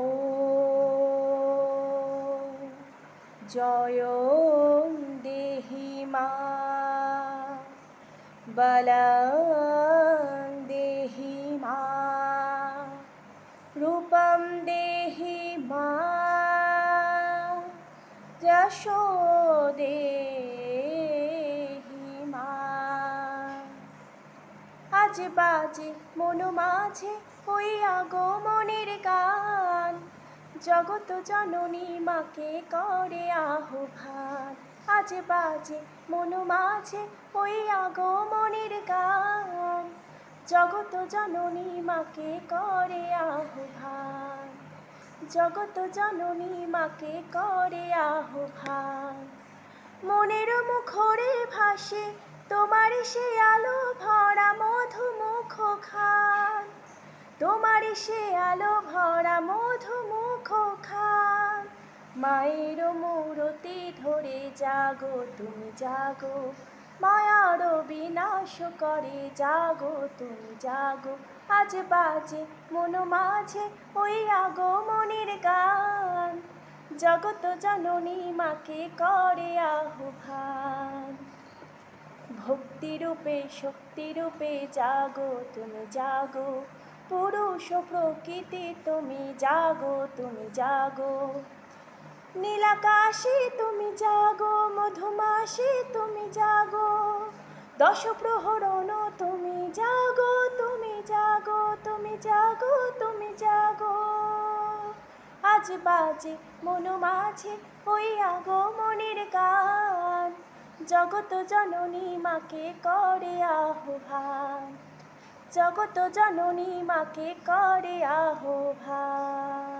ও জয় দেহি মা বলং দেহি মা রূপম দেহি মা যশো দেহি মা আজ বাজে মন মাঝে ওই আগমনের গান জগত জননী মাকে করে আহ্বান। আজ বাজে, মন মাঝে ওই আগমনের গান। জগত জননী মাকে করে আহ্বান। জগত জননী মাকে করে আহ্বান। মনের মুখরে ভাসে তোমার সে আলো ভরা মধুমুখ খান। তোমার সে আলো ভরা মধুমুখ মায়ের মূরতি ধরে জাগো, তুমি জাগো। মায়ার বিনাশ করে জাগো, তুমি জাগো। আজ বাজে, মন মাঝে ওই আগো মনের গান। জগত জননী মাকে করে আহ্বান। ভক্তিরূপে শক্তিরূপে জাগো, তুমি জাগো। পুরুষ প্রকৃতি, তুমি জাগো তুমি জাগো। নীলাকাশে তুমি জাগো, মধুমাসে তুমি জাগো দশ প্রহরণ তুমি জাগো তুমি জাগো তুমি জাগো তুমি জাগো। আজ বাজে, মন মাঝে ওই আগো মনের গান জগত জননী মাকে করে আহ্বান। জগত জননী মাকে করে আহ্বান।